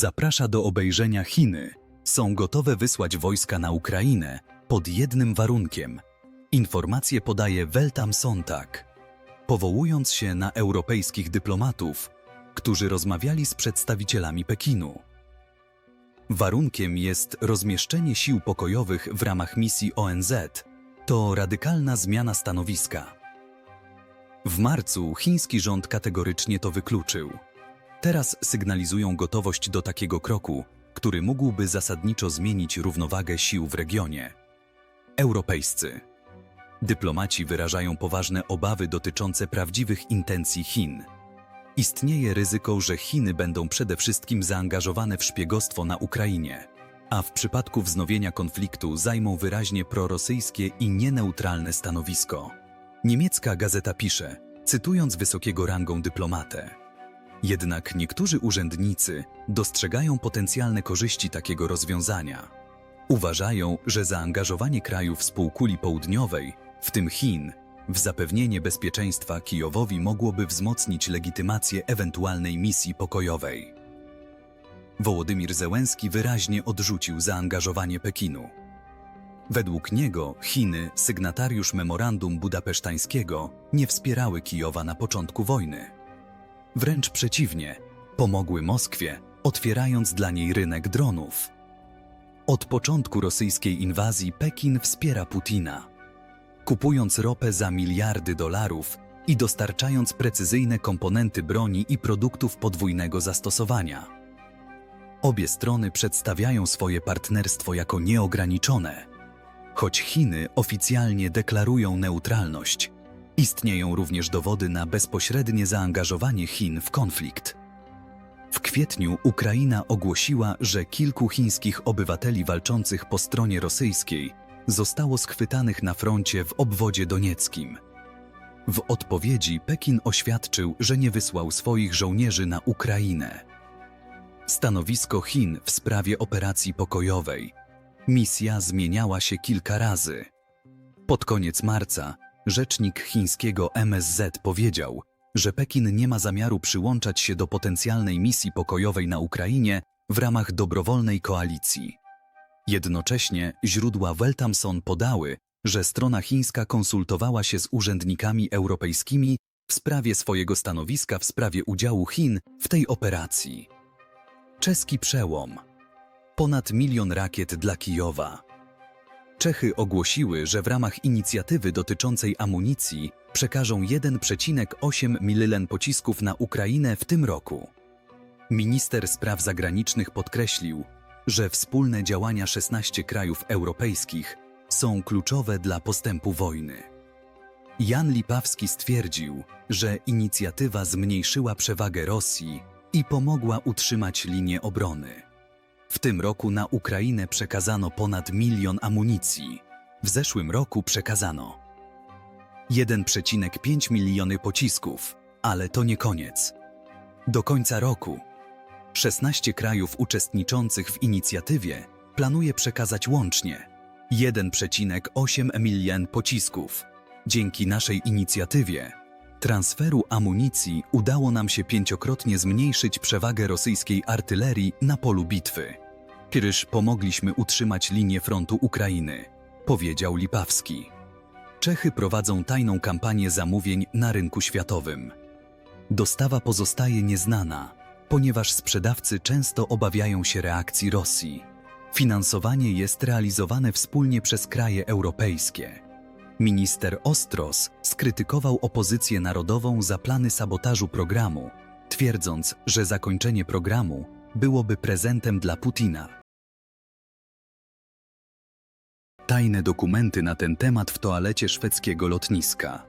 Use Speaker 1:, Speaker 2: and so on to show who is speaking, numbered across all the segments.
Speaker 1: zaprasza do obejrzenia Chiny. Są gotowe wysłać wojska na Ukrainę pod jednym warunkiem. Informacje podaje Weltam Sonntag. Powołując się na europejskich dyplomatów, którzy rozmawiali z przedstawicielami Pekinu. Warunkiem jest rozmieszczenie sił pokojowych w ramach misji ONZ. To radykalna zmiana stanowiska. W marcu chiński rząd kategorycznie to wykluczył. Teraz sygnalizują gotowość do takiego kroku, który mógłby zasadniczo zmienić równowagę sił w regionie. Europejscy. Dyplomaci wyrażają poważne obawy dotyczące prawdziwych intencji Chin. Istnieje ryzyko, że Chiny będą przede wszystkim zaangażowane w szpiegostwo na Ukrainie, a w przypadku wznowienia konfliktu zajmą wyraźnie prorosyjskie i nieneutralne stanowisko. Niemiecka gazeta pisze, cytując wysokiego rangą dyplomatę. Jednak niektórzy urzędnicy dostrzegają potencjalne korzyści takiego rozwiązania. Uważają, że zaangażowanie krajów z południowej, w tym Chin, w zapewnienie bezpieczeństwa Kijowowi mogłoby wzmocnić legitymację ewentualnej misji pokojowej. Wołodymir Zełenski wyraźnie odrzucił zaangażowanie Pekinu. Według niego Chiny, sygnatariusz memorandum budapesztańskiego, nie wspierały Kijowa na początku wojny. Wręcz przeciwnie, pomogły Moskwie, otwierając dla niej rynek dronów. Od początku rosyjskiej inwazji Pekin wspiera Putina, kupując ropę za miliardy dolarów i dostarczając precyzyjne komponenty broni i produktów podwójnego zastosowania. Obie strony przedstawiają swoje partnerstwo jako nieograniczone. Choć Chiny oficjalnie deklarują neutralność, istnieją również dowody na bezpośrednie zaangażowanie Chin w konflikt. W kwietniu Ukraina ogłosiła, że kilku chińskich obywateli walczących po stronie rosyjskiej zostało schwytanych na froncie w obwodzie donieckim. W odpowiedzi Pekin oświadczył, że nie wysłał swoich żołnierzy na Ukrainę. Stanowisko Chin w sprawie operacji pokojowej. Misja zmieniała się kilka razy. Pod koniec marca rzecznik chińskiego MSZ powiedział, że Pekin nie ma zamiaru przyłączać się do potencjalnej misji pokojowej na Ukrainie w ramach dobrowolnej koalicji. Jednocześnie źródła Weltamson podały, że strona chińska konsultowała się z urzędnikami europejskimi w sprawie swojego stanowiska w sprawie udziału Chin w tej operacji. Czeski przełom. Ponad milion rakiet dla Kijowa. Czechy ogłosiły, że w ramach inicjatywy dotyczącej amunicji przekażą 1,8 milion pocisków na Ukrainę w tym roku. Minister spraw zagranicznych podkreślił, że wspólne działania 16 krajów europejskich są kluczowe dla postępu wojny. Jan Lipawski stwierdził, że inicjatywa zmniejszyła przewagę Rosji i pomogła utrzymać linię obrony. W tym roku na Ukrainę przekazano ponad milion amunicji. W zeszłym roku przekazano 1,5 miliony pocisków, ale to nie koniec. Do końca roku 16 krajów uczestniczących w inicjatywie planuje przekazać łącznie 1,8 milion pocisków. Dzięki naszej inicjatywie transferu amunicji udało nam się pięciokrotnie zmniejszyć przewagę rosyjskiej artylerii na polu bitwy. Pyrysz pomogliśmy utrzymać linię frontu Ukrainy, powiedział Lipawski. Czechy prowadzą tajną kampanię zamówień na rynku światowym. Dostawa pozostaje nieznana, ponieważ sprzedawcy często obawiają się reakcji Rosji. Finansowanie jest realizowane wspólnie przez kraje europejskie. Minister Ostros skrytykował opozycję narodową za plany sabotażu programu, twierdząc, że zakończenie programu byłoby prezentem dla Putina. Tajne dokumenty na ten temat w toalecie szwedzkiego lotniska.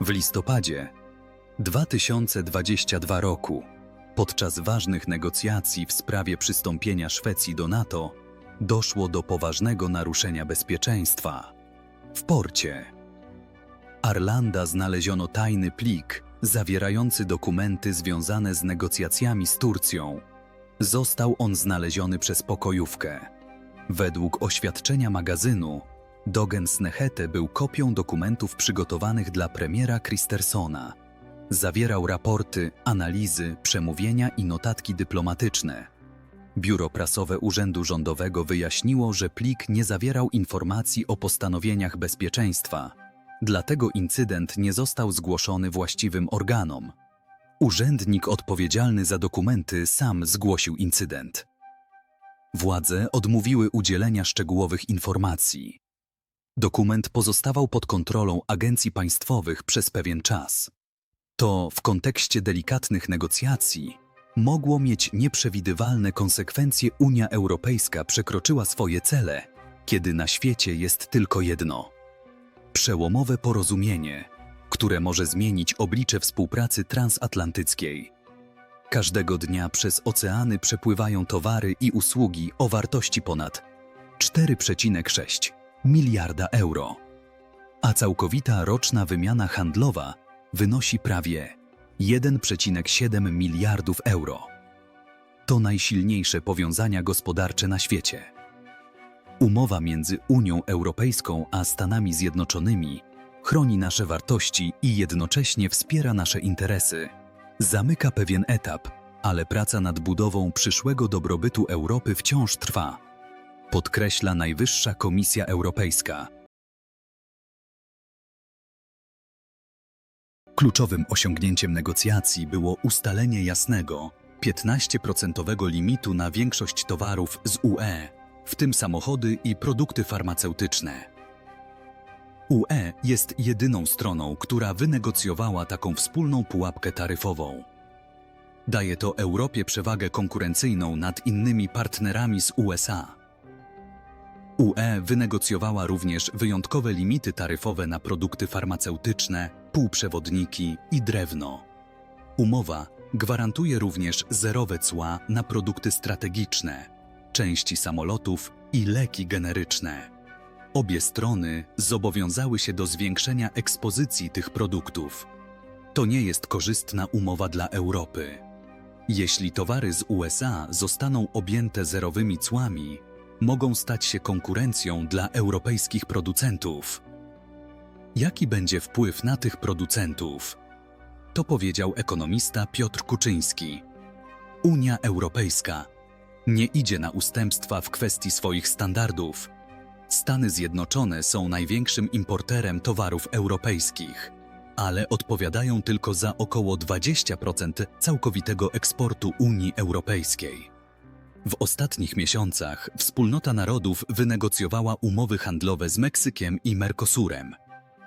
Speaker 1: W listopadzie 2022 roku, podczas ważnych negocjacji w sprawie przystąpienia Szwecji do NATO, doszło do poważnego naruszenia bezpieczeństwa. W porcie Arlanda znaleziono tajny plik zawierający dokumenty związane z negocjacjami z Turcją. Został on znaleziony przez pokojówkę. Według oświadczenia magazynu, Dogen Snehete był kopią dokumentów przygotowanych dla premiera Christersona. Zawierał raporty, analizy, przemówienia i notatki dyplomatyczne. Biuro Prasowe Urzędu Rządowego wyjaśniło, że plik nie zawierał informacji o postanowieniach bezpieczeństwa, dlatego incydent nie został zgłoszony właściwym organom. Urzędnik odpowiedzialny za dokumenty sam zgłosił incydent. Władze odmówiły udzielenia szczegółowych informacji. Dokument pozostawał pod kontrolą agencji państwowych przez pewien czas. To w kontekście delikatnych negocjacji mogło mieć nieprzewidywalne konsekwencje. Unia Europejska przekroczyła swoje cele, kiedy na świecie jest tylko jedno przełomowe porozumienie, które może zmienić oblicze współpracy transatlantyckiej. Każdego dnia przez oceany przepływają towary i usługi o wartości ponad 4,6 miliarda euro, a całkowita roczna wymiana handlowa wynosi prawie 1,7 miliardów euro. To najsilniejsze powiązania gospodarcze na świecie. Umowa między Unią Europejską a Stanami Zjednoczonymi chroni nasze wartości i jednocześnie wspiera nasze interesy. Zamyka pewien etap, ale praca nad budową przyszłego dobrobytu Europy wciąż trwa. Podkreśla Najwyższa Komisja Europejska. Kluczowym osiągnięciem negocjacji było ustalenie jasnego, 15% limitu na większość towarów z UE, w tym samochody i produkty farmaceutyczne. UE jest jedyną stroną, która wynegocjowała taką wspólną pułapkę taryfową. Daje to Europie przewagę konkurencyjną nad innymi partnerami z USA. UE wynegocjowała również wyjątkowe limity taryfowe na produkty farmaceutyczne, półprzewodniki i drewno. Umowa gwarantuje również zerowe cła na produkty strategiczne, części samolotów i leki generyczne. Obie strony zobowiązały się do zwiększenia ekspozycji tych produktów. To nie jest korzystna umowa dla Europy. Jeśli towary z USA zostaną objęte zerowymi cłami, mogą stać się konkurencją dla europejskich producentów. Jaki będzie wpływ na tych producentów? To powiedział ekonomista Piotr Kuczyński. Unia Europejska nie idzie na ustępstwa w kwestii swoich standardów. Stany Zjednoczone są największym importerem towarów europejskich, ale odpowiadają tylko za około 20% całkowitego eksportu Unii Europejskiej. W ostatnich miesiącach Wspólnota Narodów wynegocjowała umowy handlowe z Meksykiem i Mercosurem,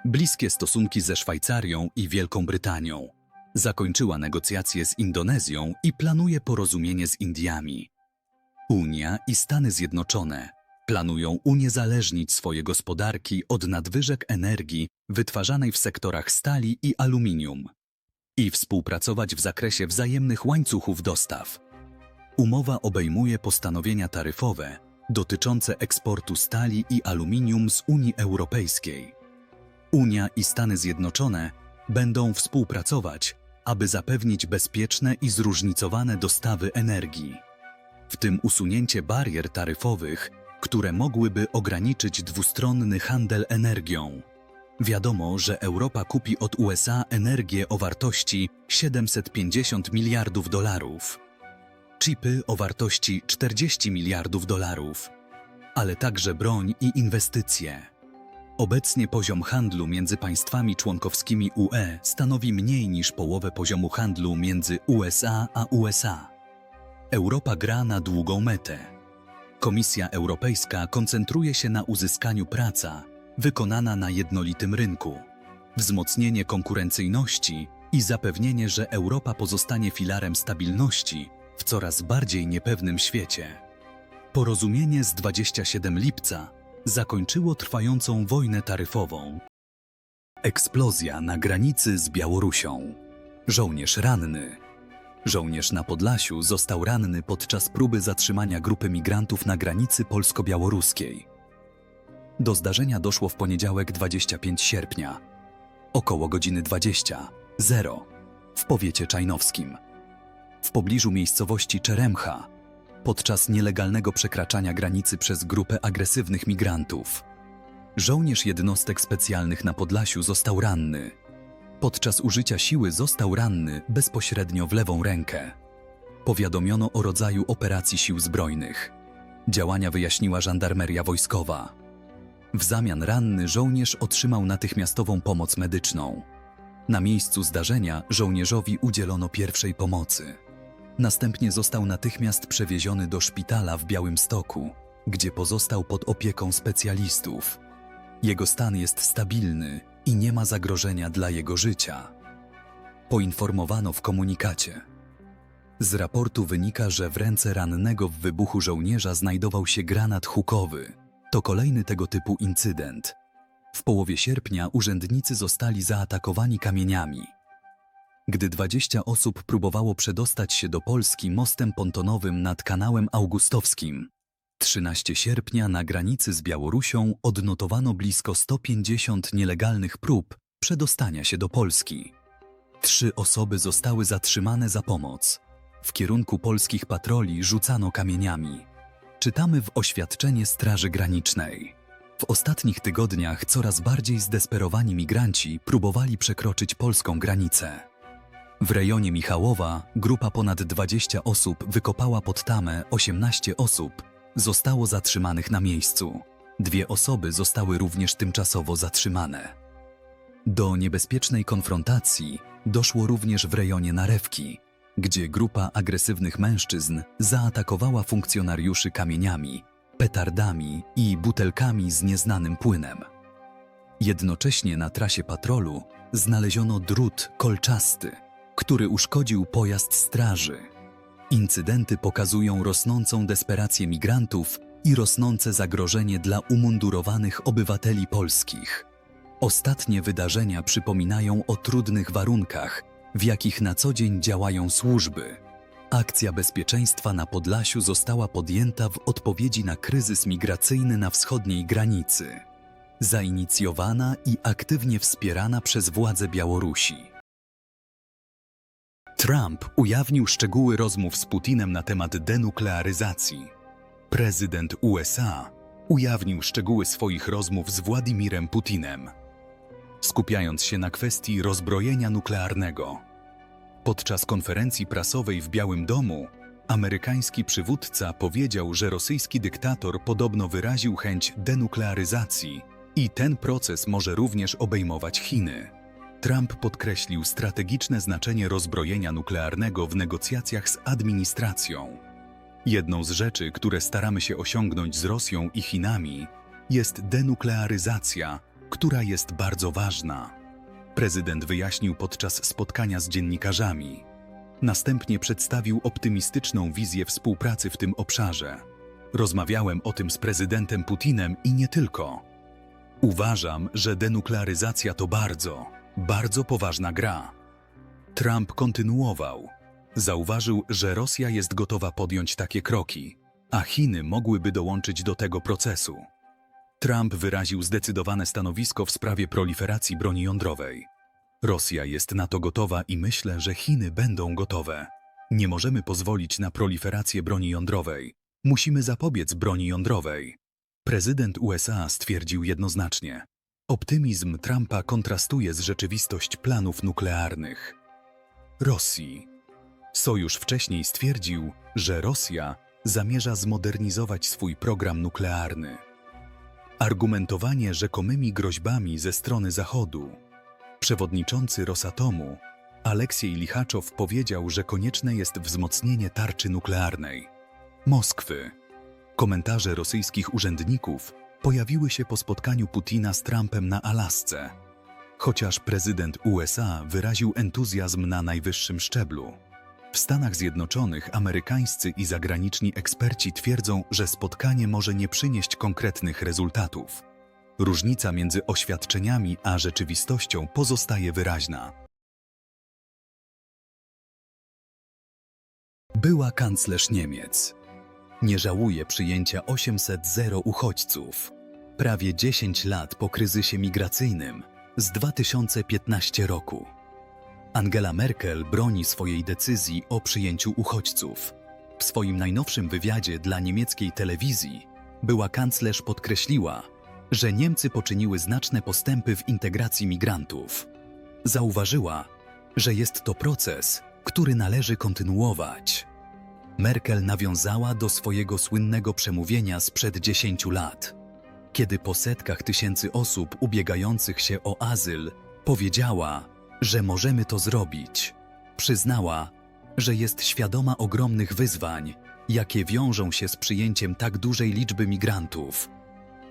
Speaker 1: bliskie stosunki ze Szwajcarią i Wielką Brytanią. Zakończyła negocjacje z Indonezją i planuje porozumienie z Indiami. Unia i Stany Zjednoczone planują uniezależnić swoje gospodarki od nadwyżek energii wytwarzanej w sektorach stali i aluminium i współpracować w zakresie wzajemnych łańcuchów dostaw. Umowa obejmuje postanowienia taryfowe dotyczące eksportu stali i aluminium z Unii Europejskiej. Unia i Stany Zjednoczone będą współpracować, aby zapewnić bezpieczne i zróżnicowane dostawy energii, w tym usunięcie barier taryfowych, które mogłyby ograniczyć dwustronny handel energią. Wiadomo, że Europa kupi od USA energię o wartości 750 miliardów dolarów chipy o wartości 40 miliardów dolarów, ale także broń i inwestycje. Obecnie poziom handlu między państwami członkowskimi UE stanowi mniej niż połowę poziomu handlu między USA a USA. Europa gra na długą metę. Komisja Europejska koncentruje się na uzyskaniu praca wykonana na jednolitym rynku, wzmocnienie konkurencyjności i zapewnienie, że Europa pozostanie filarem stabilności w coraz bardziej niepewnym świecie. Porozumienie z 27 lipca zakończyło trwającą wojnę taryfową. Eksplozja na granicy z Białorusią. Żołnierz ranny. Żołnierz na Podlasiu został ranny podczas próby zatrzymania grupy migrantów na granicy polsko-białoruskiej. Do zdarzenia doszło w poniedziałek 25 sierpnia, około godziny 20, 0, w powiecie czajnowskim w pobliżu miejscowości Czeremcha podczas nielegalnego przekraczania granicy przez grupę agresywnych migrantów. Żołnierz jednostek specjalnych na Podlasiu został ranny. Podczas użycia siły został ranny bezpośrednio w lewą rękę. Powiadomiono o rodzaju operacji sił zbrojnych. Działania wyjaśniła żandarmeria wojskowa. W zamian ranny żołnierz otrzymał natychmiastową pomoc medyczną. Na miejscu zdarzenia żołnierzowi udzielono pierwszej pomocy. Następnie został natychmiast przewieziony do szpitala w Białymstoku, gdzie pozostał pod opieką specjalistów. Jego stan jest stabilny i nie ma zagrożenia dla jego życia. Poinformowano w komunikacie. Z raportu wynika, że w ręce rannego w wybuchu żołnierza znajdował się granat hukowy. To kolejny tego typu incydent. W połowie sierpnia urzędnicy zostali zaatakowani kamieniami. Gdy 20 osób próbowało przedostać się do Polski mostem pontonowym nad kanałem augustowskim, 13 sierpnia na granicy z Białorusią odnotowano blisko 150 nielegalnych prób przedostania się do Polski. Trzy osoby zostały zatrzymane za pomoc. W kierunku polskich patroli rzucano kamieniami. Czytamy w oświadczenie Straży Granicznej. W ostatnich tygodniach coraz bardziej zdesperowani migranci próbowali przekroczyć polską granicę. W rejonie Michałowa grupa ponad 20 osób wykopała pod tamę 18 osób zostało zatrzymanych na miejscu. Dwie osoby zostały również tymczasowo zatrzymane. Do niebezpiecznej konfrontacji doszło również w rejonie Narewki, gdzie grupa agresywnych mężczyzn zaatakowała funkcjonariuszy kamieniami, petardami i butelkami z nieznanym płynem. Jednocześnie na trasie patrolu znaleziono drut kolczasty, który uszkodził pojazd straży. Incydenty pokazują rosnącą desperację migrantów i rosnące zagrożenie dla umundurowanych obywateli polskich. Ostatnie wydarzenia przypominają o trudnych warunkach, w jakich na co dzień działają służby. Akcja bezpieczeństwa na Podlasiu została podjęta w odpowiedzi na kryzys migracyjny na wschodniej granicy. Zainicjowana i aktywnie wspierana przez władze Białorusi. Trump ujawnił szczegóły rozmów z Putinem na temat denuklearyzacji. Prezydent USA ujawnił szczegóły swoich rozmów z Władimirem Putinem, skupiając się na kwestii rozbrojenia nuklearnego. Podczas konferencji prasowej w Białym Domu amerykański przywódca powiedział, że rosyjski dyktator podobno wyraził chęć denuklearyzacji i ten proces może również obejmować Chiny. Trump podkreślił strategiczne znaczenie rozbrojenia nuklearnego w negocjacjach z administracją. Jedną z rzeczy, które staramy się osiągnąć z Rosją i Chinami, jest denuklearyzacja, która jest bardzo ważna. Prezydent wyjaśnił podczas spotkania z dziennikarzami. Następnie przedstawił optymistyczną wizję współpracy w tym obszarze. Rozmawiałem o tym z prezydentem Putinem i nie tylko. Uważam, że denuklearyzacja to bardzo, bardzo poważna gra. Trump kontynuował. Zauważył, że Rosja jest gotowa podjąć takie kroki, a Chiny mogłyby dołączyć do tego procesu. Trump wyraził zdecydowane stanowisko w sprawie proliferacji broni jądrowej. Rosja jest na to gotowa i myślę, że Chiny będą gotowe. Nie możemy pozwolić na proliferację broni jądrowej. Musimy zapobiec broni jądrowej. Prezydent USA stwierdził jednoznacznie: Optymizm Trumpa kontrastuje z rzeczywistość planów nuklearnych. Rosji. Sojusz wcześniej stwierdził, że Rosja zamierza zmodernizować swój program nuklearny. Argumentowanie rzekomymi groźbami ze strony Zachodu. Przewodniczący Rosatomu, Aleksiej Lichaczow powiedział, że konieczne jest wzmocnienie tarczy nuklearnej. Moskwy. Komentarze rosyjskich urzędników pojawiły się po spotkaniu Putina z Trumpem na Alasce. Chociaż prezydent USA wyraził entuzjazm na najwyższym szczeblu. W Stanach Zjednoczonych amerykańscy i zagraniczni eksperci twierdzą, że spotkanie może nie przynieść konkretnych rezultatów. Różnica między oświadczeniami a rzeczywistością pozostaje wyraźna. Była kanclerz Niemiec. Nie żałuje przyjęcia 800 uchodźców. Prawie 10 lat po kryzysie migracyjnym z 2015 roku. Angela Merkel broni swojej decyzji o przyjęciu uchodźców. W swoim najnowszym wywiadzie dla niemieckiej telewizji była kanclerz podkreśliła, że Niemcy poczyniły znaczne postępy w integracji migrantów. Zauważyła, że jest to proces, który należy kontynuować. Merkel nawiązała do swojego słynnego przemówienia sprzed 10 lat, kiedy po setkach tysięcy osób ubiegających się o azyl powiedziała, że możemy to zrobić. Przyznała, że jest świadoma ogromnych wyzwań, jakie wiążą się z przyjęciem tak dużej liczby migrantów.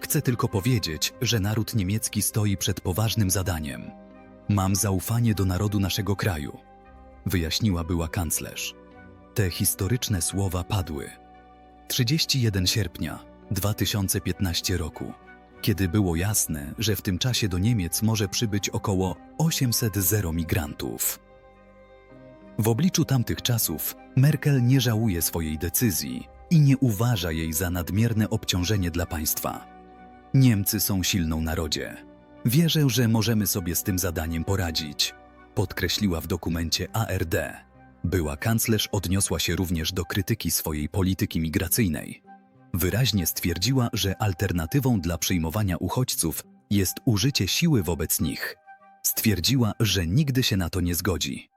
Speaker 1: Chcę tylko powiedzieć, że naród niemiecki stoi przed poważnym zadaniem. Mam zaufanie do narodu naszego kraju, wyjaśniła była kanclerz. Te historyczne słowa padły 31 sierpnia 2015 roku, kiedy było jasne, że w tym czasie do Niemiec może przybyć około 800 zero migrantów. W obliczu tamtych czasów Merkel nie żałuje swojej decyzji i nie uważa jej za nadmierne obciążenie dla państwa. Niemcy są silną narodzie. Wierzę, że możemy sobie z tym zadaniem poradzić, podkreśliła w dokumencie ARD. Była kanclerz odniosła się również do krytyki swojej polityki migracyjnej. Wyraźnie stwierdziła, że alternatywą dla przyjmowania uchodźców jest użycie siły wobec nich. Stwierdziła, że nigdy się na to nie zgodzi.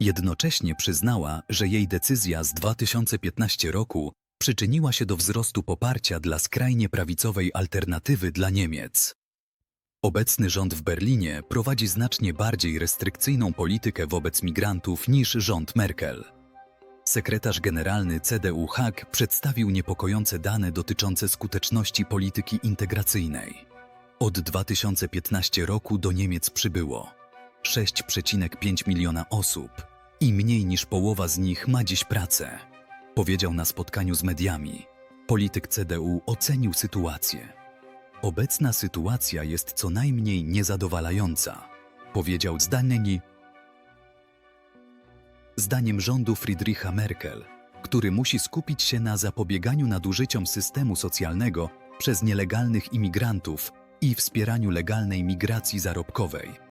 Speaker 1: Jednocześnie przyznała, że jej decyzja z 2015 roku przyczyniła się do wzrostu poparcia dla skrajnie prawicowej alternatywy dla Niemiec. Obecny rząd w Berlinie prowadzi znacznie bardziej restrykcyjną politykę wobec migrantów niż rząd Merkel. Sekretarz generalny CDU Haag przedstawił niepokojące dane dotyczące skuteczności polityki integracyjnej. Od 2015 roku do Niemiec przybyło 6,5 miliona osób i mniej niż połowa z nich ma dziś pracę, powiedział na spotkaniu z mediami. Polityk CDU ocenił sytuację. Obecna sytuacja jest co najmniej niezadowalająca, powiedział Zdanieni. Zdaniem rządu Friedricha Merkel, który musi skupić się na zapobieganiu nadużyciom systemu socjalnego przez nielegalnych imigrantów i wspieraniu legalnej migracji zarobkowej.